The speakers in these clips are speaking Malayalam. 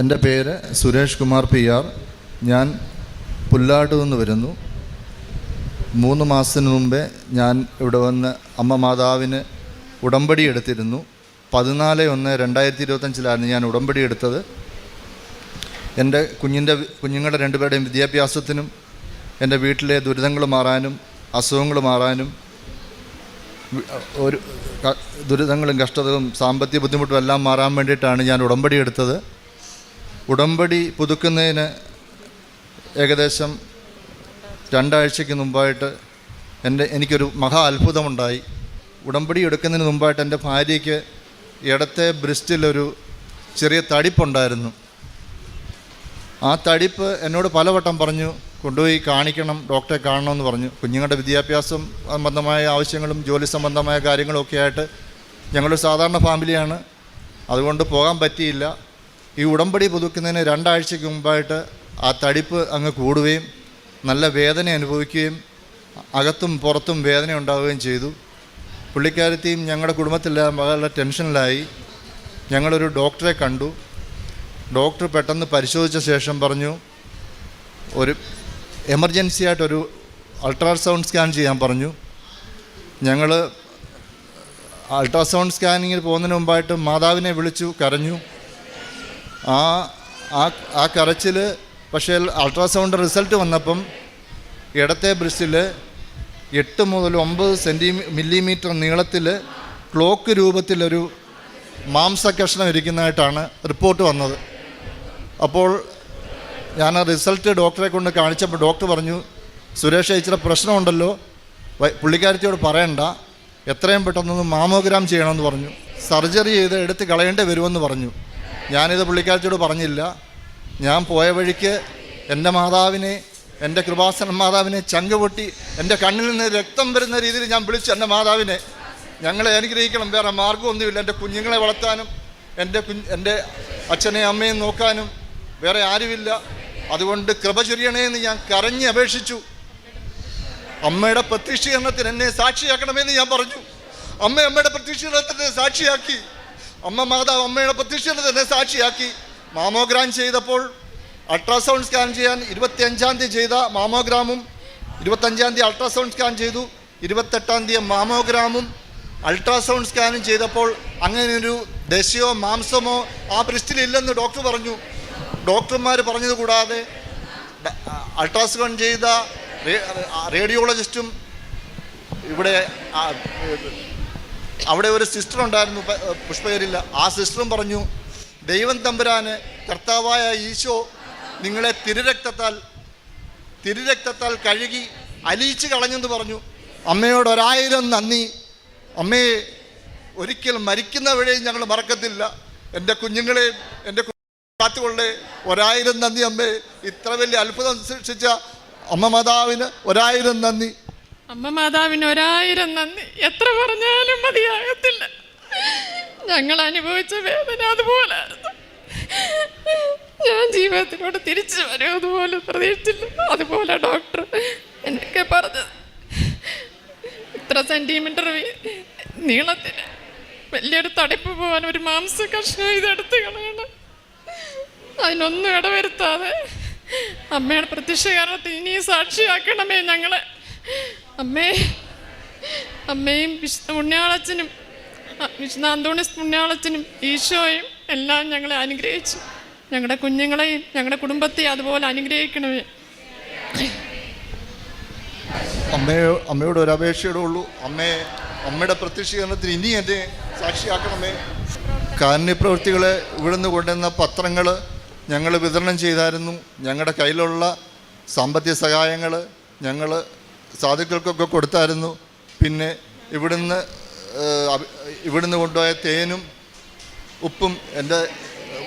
എന്റെ പേര് സുരേഷ് കുമാർ പി ആർ. ഞാൻ പുല്ലാട്ട് നിന്ന് വരുന്നു. മൂന്ന് മാസത്തിന് മുമ്പേ ഞാൻ ഇവിടെ വന്ന് അമ്മ മാതാവിന് ഉടമ്പടി എടുത്തിരുന്നു. പതിനാല് ഒന്ന് രണ്ടായിരത്തി ഇരുപത്തഞ്ചിലായിരുന്നു ഞാൻ ഉടമ്പടി എടുത്തത്. എന്റെ കുഞ്ഞിന്റെ കുഞ്ഞുങ്ങളുടെ രണ്ടുപേരുടെയും വിദ്യാഭ്യാസത്തിനും എന്റെ വീട്ടിലെ ദുരിതങ്ങൾ മാറാനും അസുഖങ്ങൾ മാറാനും ഒരു ദുരിതങ്ങളും കഷ്ടതകളും സാമ്പത്തിക ബുദ്ധിമുട്ടും എല്ലാം മാറാൻ വേണ്ടിയിട്ടാണ് ഞാൻ ഉടമ്പടി എടുത്തത്. ഉടമ്പടി പുതുക്കുന്നതിന് ഏകദേശം രണ്ടാഴ്ചയ്ക്ക് മുമ്പായിട്ട് എന്റെ എനിക്കൊരു മഹാ അത്ഭുതമുണ്ടായി. ഉടമ്പടി എടുക്കുന്നതിന് മുമ്പായിട്ട് എന്റെ ഭാര്യയ്ക്ക് ഇടത്തെ ബ്രിസ്റ്റിലൊരു ചെറിയ തടിപ്പുണ്ടായിരുന്നു. ആ തടിപ്പ് എന്നോട് പലവട്ടം പറഞ്ഞു കൊണ്ടുപോയി കാണിക്കണം ഡോക്ടറെ കാണണമെന്ന് പറഞ്ഞു. കുഞ്ഞുങ്ങളുടെ വിദ്യാഭ്യാസം സംബന്ധമായ ആവശ്യങ്ങളും ജോലി സംബന്ധമായ കാര്യങ്ങളും ഒക്കെ ആയിട്ട് ഞങ്ങളൊരു സാധാരണ ഫാമിലിയാണ്. അതുകൊണ്ട് പോകാൻ പറ്റിയില്ല. ഈ ഉടമ്പടി പുതുക്കുന്നതിന് രണ്ടാഴ്ചയ്ക്ക് മുമ്പായിട്ട് ആ തടിപ്പ് അങ്ങ് കൂടുകയും നല്ല വേദന അനുഭവിക്കുകയും അകത്തും പുറത്തും വേദന ഉണ്ടാവുകയും ചെയ്തു. പുള്ളിക്കാരത്തെയും ഞങ്ങളുടെ കുടുംബത്തിലെ വളരെ ടെൻഷനിലായി. ഞങ്ങളൊരു ഡോക്ടറെ കണ്ടു. ഡോക്ടർ പെട്ടെന്ന് പരിശോധിച്ച ശേഷം പറഞ്ഞു ഒരു എമർജൻസി ആയിട്ടൊരു അൾട്രാസൗണ്ട് സ്കാൻ ചെയ്യാൻ പറഞ്ഞു. ഞങ്ങൾ അൾട്രാസൗണ്ട് സ്കാനിങ്ങിൽ പോകുന്നതിന് മുമ്പായിട്ട് മാതാവിനെ വിളിച്ചു കരഞ്ഞു. ആ ആ കരച്ചിൽ പക്ഷേ അൾട്രാസൗണ്ട് റിസൾട്ട് വന്നപ്പം ഇടത്തെ ബ്രിസ്റ്റിൽ എട്ട് മുതൽ ഒമ്പത് സെന്റി മില്ലിമീറ്റർ നീളത്തിൽ ക്ലോക്ക് രൂപത്തിലൊരു മാംസകഷ്ണം ഇരിക്കുന്നതായിട്ടാണ് റിപ്പോർട്ട് വന്നത്. അപ്പോൾ ഞാൻ ആ റിസൾട്ട് ഡോക്ടറെ കൊണ്ട് കാണിച്ചപ്പോൾ ഡോക്ടർ പറഞ്ഞു സുരേഷ് ഇച്ചിരി പ്രശ്നമുണ്ടല്ലോ പുള്ളിക്കാരിച്ചോട് പറയണ്ട എത്രയും പെട്ടെന്നൊന്ന് മാമോഗ്രാം ചെയ്യണമെന്ന് പറഞ്ഞു. സർജറി ചെയ്ത് എടുത്ത് കളയേണ്ടി വരുമെന്ന് പറഞ്ഞു. ഞാനിത് പുള്ളിക്കാഴ്ചയോട് പറഞ്ഞില്ല. ഞാൻ പോയ വഴിക്ക് എന്റെ മാതാവിനെ എന്റെ കൃപാസന മാതാവിനെ ചങ്ക് പൊട്ടി എന്റെ കണ്ണിൽ നിന്ന് രക്തം വരുന്ന രീതിയിൽ ഞാൻ വിളിച്ചു എന്റെ മാതാവിനെ. ഞങ്ങളെ അനുഗ്രഹിക്കണം വേറെ മാർഗമൊന്നുമില്ല എന്റെ കുഞ്ഞുങ്ങളെ വളർത്താനും എന്റെ കുഞ്ഞ് എന്റെ അച്ഛനെയും അമ്മയും നോക്കാനും വേറെ ആരുമില്ല. അതുകൊണ്ട് കൃപ ചൊരിയണേന്ന് ഞാൻ കരഞ്ഞ് അപേക്ഷിച്ചു. അമ്മയുടെ പ്രത്യക്ഷീകരണത്തിന് എന്നെ സാക്ഷിയാക്കണമെന്ന് ഞാൻ പറഞ്ഞു. അമ്മ അമ്മയുടെ പ്രത്യക്ഷീകരണത്തിന് സാക്ഷിയാക്കി. അമ്മ മാതാവ് അമ്മയുടെ പ്രത്യക്ഷത തന്നെ സാക്ഷിയാക്കി. മാമോഗ്രാം ചെയ്തപ്പോൾ അൾട്രാസൗണ്ട് സ്കാൻ ചെയ്യാൻ ഇരുപത്തിയഞ്ചാം തീയതി ചെയ്ത മാമോഗ്രാമും ഇരുപത്തഞ്ചാം തീയതി അൾട്രാസൗണ്ട് സ്കാൻ ചെയ്തു. ഇരുപത്തെട്ടാം തീയതി മാമോഗ്രാമും അൾട്രാസൗണ്ട് സ്കാനും ചെയ്തപ്പോൾ അങ്ങനെ ഒരു ദശയോ മാംസമോ ആ ബ്രിസ്റ്റിലില്ലെന്ന് ഡോക്ടർ പറഞ്ഞു. ഡോക്ടർമാർ പറഞ്ഞത് കൂടാതെ അൾട്രാസൗണ്ട് ചെയ്ത റേഡിയോളജിസ്റ്റും ഇവിടെ അവിടെ ഒരു സിസ്റ്റർ ഉണ്ടായിരുന്നു പുഷ്പകരില്ല. ആ സിസ്റ്ററും പറഞ്ഞു ദൈവം തമ്പുരാന് കർത്താവായ ഈശോ നിങ്ങളെ തിരുരക്തത്താൽ തിരുരക്തത്താൽ കഴുകി അലിയിച്ച് കളഞ്ഞെന്ന് പറഞ്ഞു. അമ്മയോട് ഒരായിരം നന്ദി. അമ്മയെ ഒരിക്കലും മരിക്കുന്നവരെയും ഞങ്ങൾ മറക്കത്തില്ല. എന്റെ കുഞ്ഞുങ്ങളെയും എന്റെ കാത്തുകൊള്ളേ ഒരായിരം നന്ദി അമ്മേ. ഇത്ര വലിയ അത്ഭുതം സൃഷ്ടിച്ച അമ്മ മാതാവിന് ഒരായിരം നന്ദി. അമ്മ മാതാവിന് ഒരായിരം നന്ദി. എത്ര പറഞ്ഞാലും മതിയാകത്തില്ല. ഞങ്ങൾ അനുഭവിച്ച വേദന അതുപോലെ ഞാൻ ജീവിതത്തിനോട് തിരിച്ചു വരും അതുപോലെ പ്രതീക്ഷിച്ചില്ല. അതുപോലെ ഡോക്ടർ എന്നൊക്കെ പറഞ്ഞത്. ഇത്ര സെന്റിമീറ്റർ നീളത്തിന് വലിയൊരു തടിപ്പ് പോകാൻ ഒരു മാംസ കഷ്ണം ഇതെടുത്ത് കളയണം. അതിനൊന്നും ഇടവരുത്താതെ അമ്മയുടെ പ്രത്യക്ഷകാരണത്തിൽ ഇനിയും സാക്ഷിയാക്കണമേ ഞങ്ങളെ. അമ്മേ അമ്മയും വിശുദ്ധ പുണ്യാളച്ചനും വിശുദ്ധ അന്തോണിസ് പുണ്യാളച്ചനും ഈശോയും എല്ലാം ഞങ്ങളെ അനുഗ്രഹിച്ചു. ഞങ്ങളുടെ കുഞ്ഞുങ്ങളെയും ഞങ്ങളുടെ കുടുംബത്തെയും അതുപോലെ അനുഗ്രഹിക്കണമേ. അമ്മയോ അമ്മയോട് ഒരു അപേക്ഷയോടെ ഉള്ളൂ. അമ്മയെ അമ്മയുടെ പ്രത്യക്ഷീകരണത്തിന് ഇനി എന്നെ സാക്ഷിയാക്കണമേ. കാരുണ്യപ്രവൃത്തികളെ ഇവിടുന്ന് കൊണ്ടുവന്ന പത്രങ്ങൾ ഞങ്ങൾ വിതരണം ചെയ്തായിരുന്നു. ഞങ്ങളുടെ കയ്യിലുള്ള സാമ്പത്തിക സഹായങ്ങൾ ഞങ്ങൾ സാധുക്കൾക്കൊക്കെ കൊടുത്തായിരുന്നു. പിന്നെ ഇവിടുന്ന് ഇവിടുന്ന് കൊണ്ടുപോയ തേനും ഉപ്പും എന്റെ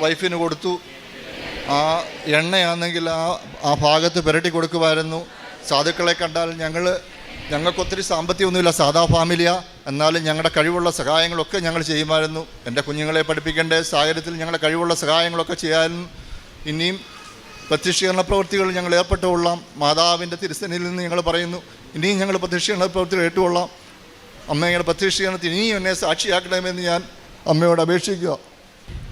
വൈഫിന് കൊടുത്തു. ആ എണ്ണയാണെങ്കിൽ ആ ആ ഭാഗത്ത് പുരട്ടി കൊടുക്കുമായിരുന്നു. സാധുക്കളെ കണ്ടാൽ ഞങ്ങൾ ഞങ്ങൾക്കൊത്തിരി സാമ്പത്തികമൊന്നുമില്ല സാധാ ഫാമിലിയാ. എന്നാലും ഞങ്ങളുടെ കഴിവുള്ള സഹായങ്ങളൊക്കെ ഞങ്ങൾ ചെയ്യുമായിരുന്നു. എന്റെ കുഞ്ഞുങ്ങളെ പഠിപ്പിക്കേണ്ട സാഹചര്യത്തിൽ ഞങ്ങളുടെ കഴിവുള്ള സഹായങ്ങളൊക്കെ ചെയ്യാനും ഇനിയും പ്രത്യക്ഷീകരണ പ്രവൃത്തികൾ ഞങ്ങൾ ഏർപ്പെട്ടുകൊള്ളാം മാതാവിന്റെ തിരുസനിൽ നിന്ന് ഞങ്ങൾ പറയുന്നു ഇനിയും ഞങ്ങൾ പ്രത്യക്ഷീകരണ പ്രവൃത്തികൾ ഏറ്റുകൊള്ളാം. അമ്മയുടെ പ്രത്യക്ഷീകരണത്തിന് ഇനിയും എന്നെ സാക്ഷിയാക്കണമെന്ന് ഞാൻ അമ്മയോട് അപേക്ഷിക്കുക.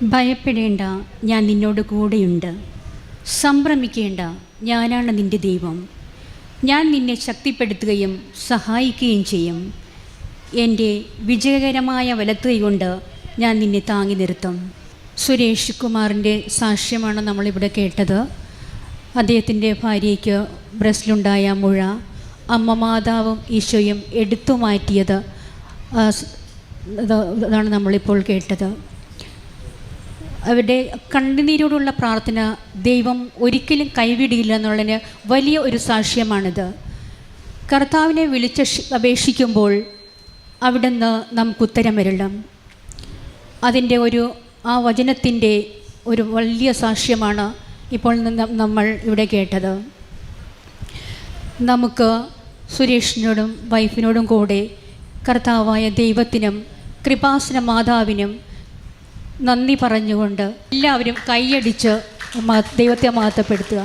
ഭയപ്പെടേണ്ട ഞാൻ നിന്നോട് കൂടെയുണ്ട്. സംഭ്രമിക്കേണ്ട ഞാനാണ് നിന്റെ ദൈവം. ഞാൻ നിന്നെ ശക്തിപ്പെടുത്തുകയും സഹായിക്കുകയും ചെയ്യും. എന്റെ വിജയകരമായ വലത്തുകൈ കൊണ്ട് ഞാൻ നിന്നെ താങ്ങി നിർത്തും. സുരേഷ് കുമാറിന്റെ സാക്ഷ്യമാണ് നമ്മളിവിടെ കേട്ടത്. അദ്ദേഹത്തിന്റെ ഭാര്യയ്ക്ക് ബ്രസ്റ്റിലുണ്ടായ മുഴ അമ്മ മാതാവും ഈശോയും എടുത്തു മാറ്റിയത് ഇതാണ് നമ്മളിപ്പോൾ കേട്ടത്. അവരുടെ കണ്ണുനീരോടുള്ള പ്രാർത്ഥന ദൈവം ഒരിക്കലും കൈവിടിയില്ല എന്നുള്ളതിന് വലിയ ഒരു സാക്ഷ്യമാണിത്. കർത്താവിനെ വിളിച്ച അപേക്ഷിക്കുമ്പോൾ അവിടുന്ന് നമുക്ക് ഉത്തരം വരണം അതിന്റെ ഒരു ആ വചനത്തിന്റെ ഒരു വലിയ സാക്ഷ്യമാണ് ഇപ്പോൾ നമ്മൾ ഇവിടെ കേട്ടത്. നമുക്ക് സുരേഷിനോടും വൈഫിനോടും കൂടെ കർത്താവായ ദൈവത്തിനും കൃപാസന മാതാവിനും നന്ദി പറഞ്ഞുകൊണ്ട് എല്ലാവരും കൈയടിച്ച് ദൈവത്തെ മഹത്വപ്പെടുത്തുക.